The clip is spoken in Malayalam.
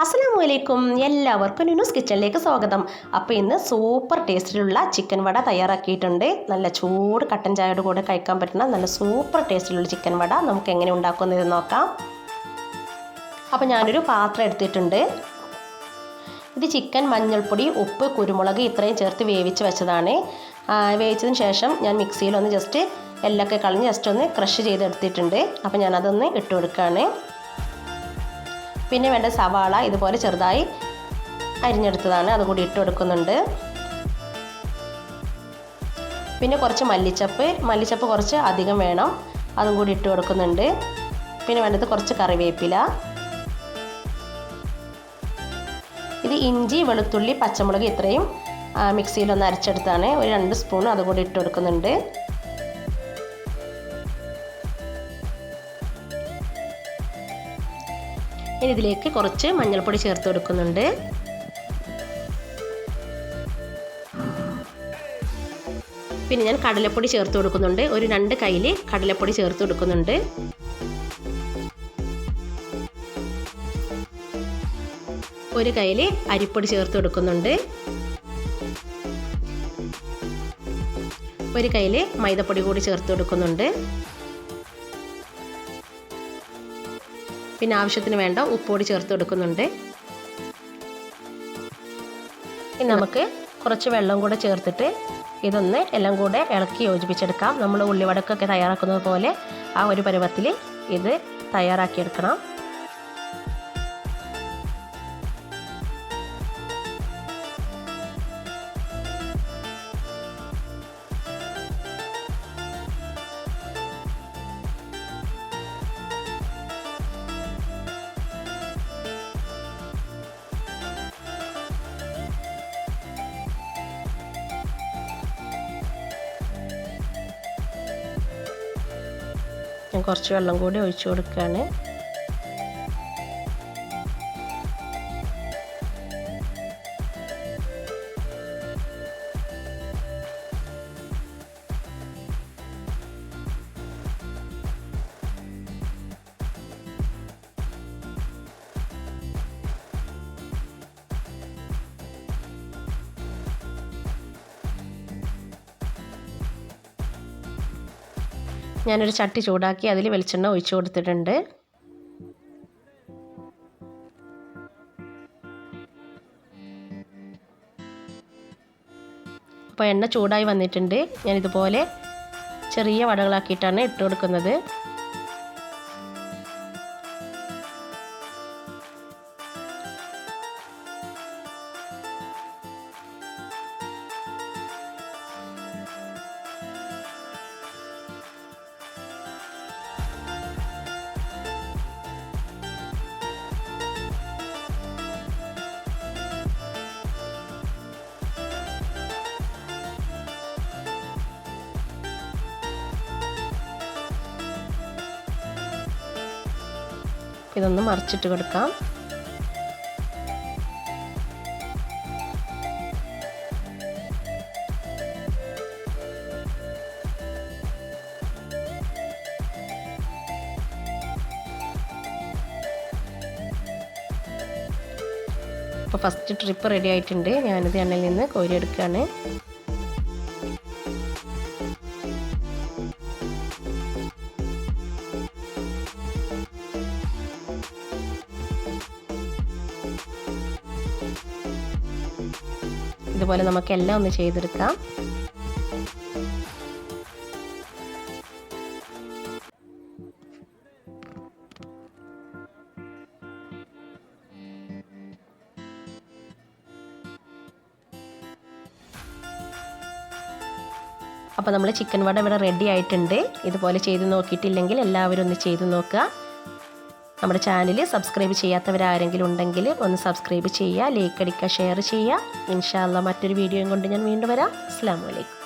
അസ്സാം വലൈക്കും എല്ലാവർക്കും ന്യൂസ് കിച്ചണിലേക്ക് സ്വാഗതം. അപ്പോൾ ഇന്ന് സൂപ്പർ ടേസ്റ്റിലുള്ള ചിക്കൻ വട തയ്യാറാക്കിയിട്ടുണ്ട്. നല്ല ചൂട് കട്ടൻ ചായയുടെ കൂടെ കഴിക്കാൻ പറ്റുന്ന നല്ല സൂപ്പർ ടേസ്റ്റിലുള്ള ചിക്കൻ വട നമുക്ക് എങ്ങനെ ഉണ്ടാക്കുന്നത് നോക്കാം. അപ്പോൾ ഞാനൊരു പാത്രം എടുത്തിട്ടുണ്ട്. ഇത് ചിക്കൻ മഞ്ഞൾപ്പൊടി ഉപ്പ് കുരുമുളക് ഇത്രയും ചേർത്ത് വേവിച്ച് വെച്ചതാണ്. വേവിച്ചതിന് ശേഷം ഞാൻ മിക്സിയിൽ ഒന്ന് ജസ്റ്റ് എല്ലൊക്കെ കളഞ്ഞ് ജസ്റ്റ് ഒന്ന് ക്രഷ് ചെയ്തെടുത്തിട്ടുണ്ട്. അപ്പോൾ ഞാനതൊന്ന് ഇട്ട് കൊടുക്കുകയാണ്. പിന്നെ വേണ്ട സവാള ഇതുപോലെ ചെറുതായി അരിഞ്ഞെടുത്തതാണ്. അതും കൂടി ഇട്ട് കൊടുക്കുന്നുണ്ട്. പിന്നെ കുറച്ച് മല്ലിച്ചപ്പ്. മല്ലിച്ചപ്പ് കുറച്ച് അധികം വേണം. അതും കൂടി ഇട്ട് കൊടുക്കുന്നുണ്ട്. പിന്നെ വേണ്ടത് കുറച്ച് കറിവേപ്പില. ഇത് ഇഞ്ചി വെളുത്തുള്ളി പച്ചമുളക് ഇത്രയും മിക്സിയിലൊന്ന് അരച്ചെടുത്താണ് ഒരു രണ്ട് സ്പൂൺ അതുകൂടി ഇട്ട് കൊടുക്കുന്നുണ്ട്. ഇനി ഇതിലേക്ക് കുറച്ച് മഞ്ഞൾപ്പൊടി ചേർത്ത് കൊടുക്കുന്നുണ്ട്. പിന്നെ ഞാൻ കടലപ്പൊടി ചേർത്ത് കൊടുക്കുന്നുണ്ട്. ഒരു രണ്ട് കയ്യിൽ കടലപ്പൊടി ചേർത്ത് കൊടുക്കുന്നുണ്ട്. ഒരു കയ്യിൽ അരിപ്പൊടി ചേർത്ത് കൊടുക്കുന്നുണ്ട്. ഒരു കയ്യിൽ മൈദപ്പൊടി കൂടി ചേർത്ത് കൊടുക്കുന്നുണ്ട്. പിന്നെ ആവശ്യത്തിന് വേണ്ട ഉപ്പോടി ചേർത്ത് കൊടുക്കുന്നുണ്ട് ഇനി നമുക്ക് കുറച്ച് വെള്ളം കൂടെ ചേർത്തിട്ട് ഇതൊന്ന് എല്ലാം കൂടെ ഇളക്കി യോജിപ്പിച്ചെടുക്കാം. നമ്മൾ ഉള്ളിവടക്കൊക്കെ തയ്യാറാക്കുന്നത് പോലെ ആ ഒരു പരുവത്തിൽ ഇത് തയ്യാറാക്കിയെടുക്കണം. ഞാൻ കുറച്ച് വെള്ളം കൂടി ഒഴിച്ചു കൊടുക്കുകയാണ്. ഞാനൊരു ചട്ടി ചൂടാക്കി അതിൽ വെളിച്ചെണ്ണ ഒഴിച്ചു കൊടുത്തിട്ടുണ്ട്. അപ്പോൾ എണ്ണ ചൂടായി വന്നിട്ടുണ്ട്. ഞാനിതുപോലെ ചെറിയ വടകളാക്കിയിട്ടാണ് ഇട്ട് കൊടുക്കുന്നത്. ഇതൊന്ന് മറിച്ചിട്ട് കൊടുക്കാം. അപ്പോൾ ഫസ്റ്റ് ട്രിപ്പ് റെഡി ആയിട്ടുണ്ട്. ഞാനിത് എണ്ണയിൽ നിന്ന് കോരി കോരിയെടുക്കുകയാണ് ഇതുപോലെ നമുക്ക് എല്ലാം ഒന്ന് ചെയ്തെടുക്കാം. അപ്പോൾ നമ്മൾ ചിക്കൻ വട ഇവിടെ റെഡി ആയിട്ടുണ്ട്. ഇതുപോലെ ചെയ്ത് നോക്കിയിട്ടില്ലെങ്കിൽ എല്ലാവരും ഒന്ന് ചെയ്ത് നോക്കുക. നമ്മുടെ ചാനൽ സബ്സ്ക്രൈബ് ചെയ്യാത്തവരാരെങ്കിലും ഉണ്ടെങ്കിൽ ഒന്ന് സബ്സ്ക്രൈബ് ചെയ്യുക ലൈക്ക് അടിക്കുക ഷെയർ ചെയ്യുക. ഇൻഷാല്ല മറ്റൊരു വീഡിയോയും കൊണ്ട് ഞാൻ വീണ്ടും വരാം. അസ്സാം വലൈക്കും